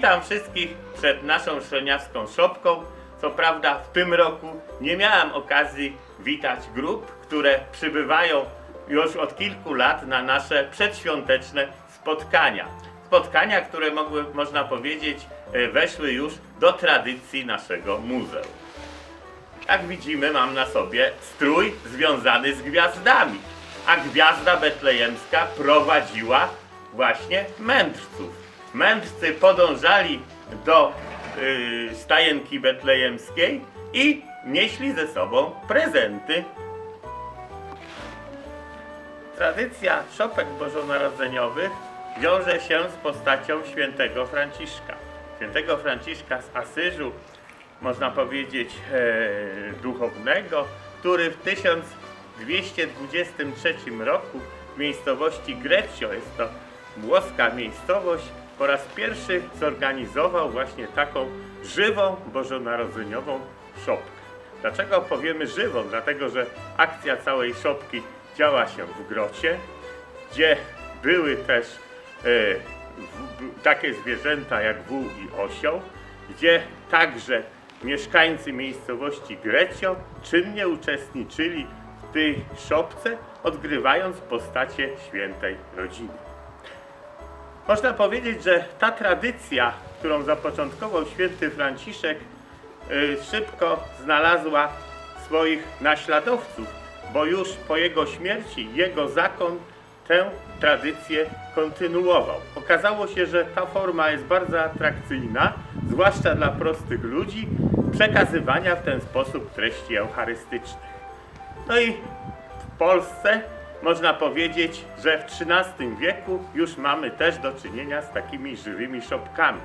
Witam wszystkich przed naszą szroniawską szopką. Co prawda w tym roku nie miałem okazji witać grup, które przybywają już od kilku lat na nasze przedświąteczne spotkania. Spotkania, które mogły, można powiedzieć, e, weszły już do tradycji naszego muzeum. Jak widzimy, mam na sobie strój związany z gwiazdami, a gwiazda betlejemska prowadziła właśnie mędrców. Mędrcy podążali do y, stajenki betlejemskiej i nieśli ze sobą prezenty. Tradycja szopek bożonarodzeniowych wiąże się z postacią świętego Franciszka. Świętego Franciszka z Asyżu, można powiedzieć e, duchownego, który w 1223 roku w miejscowości Greccio, jest to włoska miejscowość, po raz pierwszy zorganizował właśnie taką żywą bożonarodzeniową szopkę. Dlaczego powiemy żywą? Dlatego, że akcja całej szopki działa się w grocie, gdzie były też e, takie zwierzęta jak wół i osioł, gdzie także mieszkańcy miejscowości Grecio czynnie uczestniczyli w tej szopce, odgrywając postacie świętej rodziny. Można powiedzieć, że ta tradycja, którą zapoczątkował święty Franciszek, y, szybko znalazła swoich naśladowców, bo już po jego śmierci jego zakon tę tradycję kontynuował. Okazało się, że ta forma jest bardzo atrakcyjna, zwłaszcza dla prostych ludzi, przekazywania w ten sposób treści eucharystycznych. No i w Polsce można powiedzieć, że w XIII wieku już mamy też do czynienia z takimi żywymi szopkami.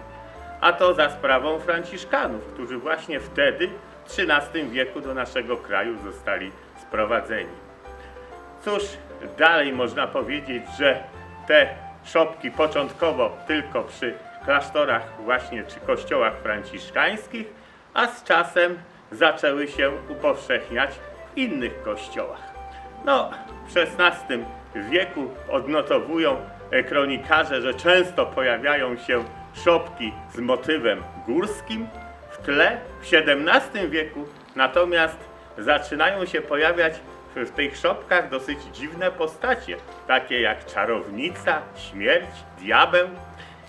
A to za sprawą Franciszkanów, którzy właśnie wtedy, w XIII wieku, do naszego kraju zostali sprowadzeni. Cóż, dalej można powiedzieć, że te szopki początkowo tylko przy klasztorach właśnie czy kościołach franciszkańskich, a z czasem zaczęły się upowszechniać w innych kościołach. No, w XVI wieku odnotowują e, kronikarze, że często pojawiają się szopki z motywem górskim w tle. W XVII wieku natomiast zaczynają się pojawiać w, tych szopkach dosyć dziwne postacie, takie jak czarownica, śmierć, diabeł.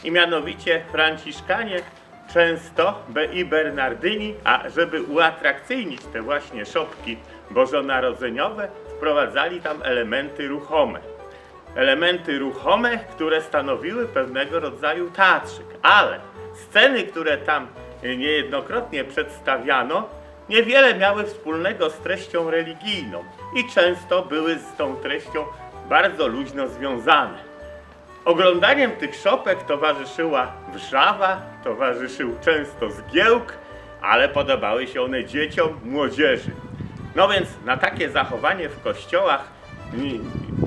I mianowicie Franciszkanie często i Bernardyni, a żeby uatrakcyjnić te właśnie szopki bożonarodzeniowe, wprowadzali tam elementy ruchome. Elementy ruchome, które stanowiły pewnego rodzaju teatrzyk, ale sceny, które tam e, niejednokrotnie przedstawiano, niewiele miały wspólnego z treścią religijną i często były z tą treścią bardzo luźno związane. Oglądaniem tych szopek towarzyszyła wrzawa, towarzyszył często zgiełk, ale podobały się one dzieciom, młodzieży. No więc na takie zachowanie w kościołach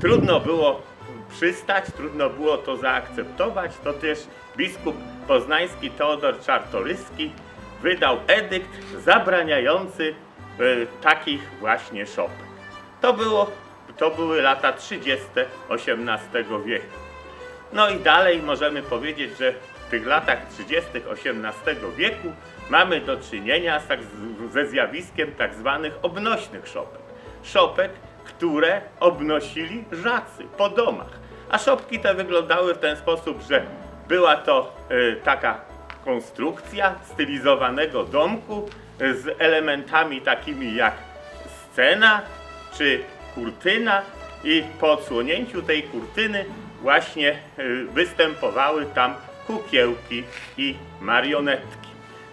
trudno było przystać, trudno było to zaakceptować. To też biskup poznański Teodor Czartoryski wydał edykt zabraniający e, takich właśnie szopek. To, było, to były lata 30. XVIII wieku. No i dalej możemy powiedzieć, że w tych latach 30. XVIII wieku mamy do czynienia z tak, ze zjawiskiem tak zwanych obnośnych szopek. Szopek, które obnosili żacy po domach. A szopki te wyglądały w ten sposób, że była to e, taka konstrukcja stylizowanego domku e, z elementami takimi jak scena czy kurtyna i po odsłonięciu tej kurtyny właśnie y, występowały tam kukiełki i marionetki.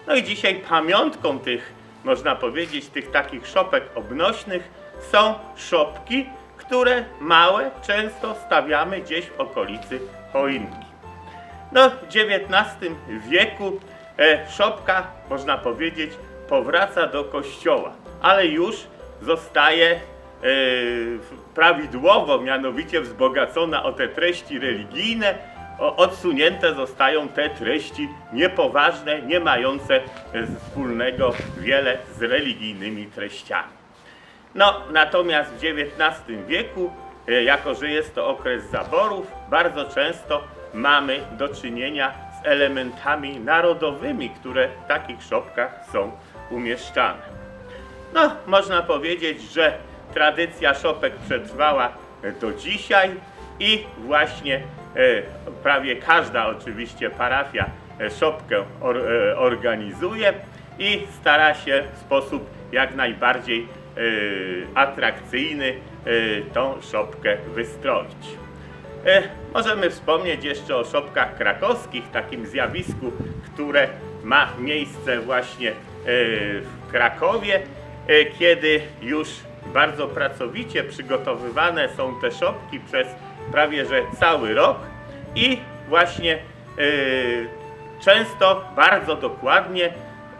No i dzisiaj pamiątką tych, można powiedzieć, tych takich szopek obnośnych są szopki, które małe często stawiamy gdzieś w okolicy choinki. No, w XIX wieku e, szopka, można powiedzieć, powraca do kościoła, ale już zostaje e, prawidłowo, mianowicie wzbogacona o te treści religijne, odsunięte zostają te treści niepoważne, nie mające wspólnego wiele z religijnymi treściami. No, natomiast w XIX wieku, e, jako że jest to okres zaborów, bardzo często mamy do czynienia z elementami narodowymi, które w takich szopkach są umieszczane. No, można powiedzieć, że tradycja szopek przetrwała do dzisiaj i właśnie prawie każda oczywiście parafia e, szopkę or, e, organizuje i stara się w sposób jak najbardziej e, atrakcyjny e, tą szopkę wystroić. E, możemy wspomnieć jeszcze o szopkach krakowskich, takim zjawisku, które ma miejsce właśnie e, w Krakowie, e, kiedy już bardzo pracowicie przygotowywane są te szopki przez prawie że cały rok i właśnie e, często bardzo dokładnie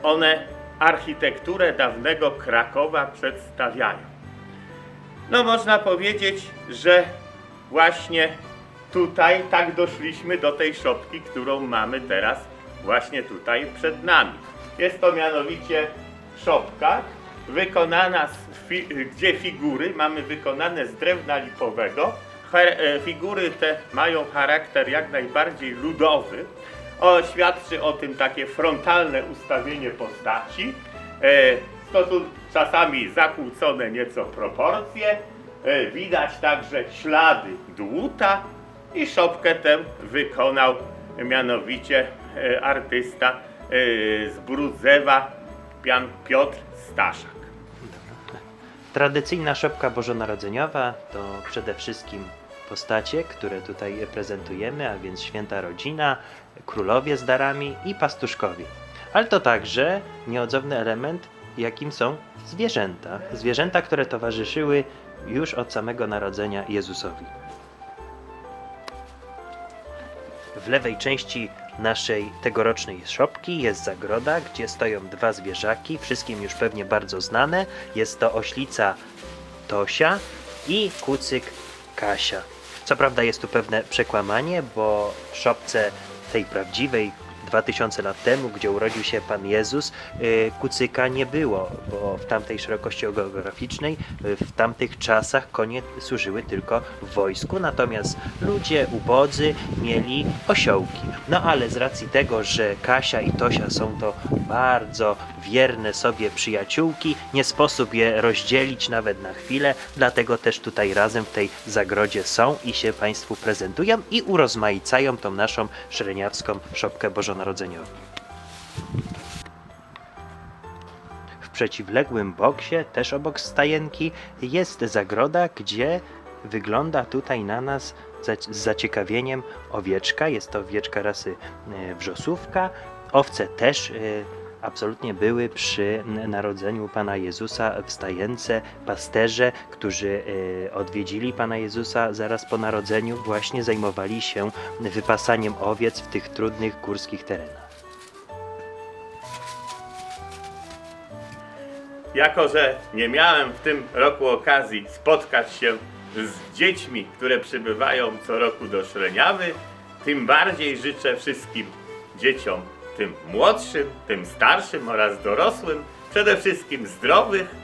one architekturę dawnego Krakowa przedstawiają. No można powiedzieć, że właśnie tutaj tak doszliśmy do tej szopki, którą mamy teraz właśnie tutaj przed nami. Jest to mianowicie szopka wykonana, z gdzie figury mamy wykonane z drewna lipowego. E, figury te mają charakter jak najbardziej ludowy. O, świadczy o tym takie frontalne ustawienie postaci. E, stosun czasami zakłócone nieco proporcje. E, widać także ślady dłuta i szopkę tę wykonał mianowicie artysta z Brudzewa, Piotr Staszak. Tradycyjna szopka bożonarodzeniowa to przede wszystkim postacie, które tutaj prezentujemy, a więc święta rodzina, królowie z darami i pastuszkowie. Ale to także nieodzowny element, jakim są zwierzęta. Zwierzęta, które towarzyszyły już od samego narodzenia Jezusowi. W lewej części naszej tegorocznej szopki jest zagroda, gdzie stoją dwa zwierzaki, wszystkim już pewnie bardzo znane. Jest to oślica Tosia i kucyk Kasia. Co prawda jest tu pewne przekłamanie, bo w szopce tej prawdziwej 2000 lat temu, gdzie urodził się Pan Jezus, y, kucyka nie było, bo w tamtej szerokości geograficznej, y, w tamtych czasach konie służyły tylko w wojsku, natomiast ludzie ubodzy mieli osiołki. No ale z racji tego, że Kasia i Tosia są to bardzo wierne sobie przyjaciółki, nie sposób je rozdzielić nawet na chwilę, dlatego też tutaj razem w tej zagrodzie są i się Państwu prezentują i urozmaicają tą naszą szereniawską szopkę bożonarodzeniową. W przeciwległym boksie, też obok stajenki, jest zagroda, gdzie wygląda tutaj na nas z zaciekawieniem owieczka. Jest to owieczka rasy e, wrzosówka. Owce też e, absolutnie były przy narodzeniu Pana Jezusa w stajence. Pasterze, którzy e, odwiedzili Pana Jezusa zaraz po narodzeniu, właśnie zajmowali się wypasaniem owiec w tych trudnych górskich terenach. Jako, że nie miałem w tym roku okazji spotkać się z dziećmi, które przybywają co roku do Szreniawy, tym bardziej życzę wszystkim dzieciom, tym młodszym, tym starszym oraz dorosłym, przede wszystkim zdrowych,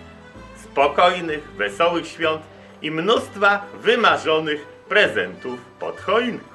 spokojnych, wesołych świąt i mnóstwa wymarzonych prezentów pod choinką.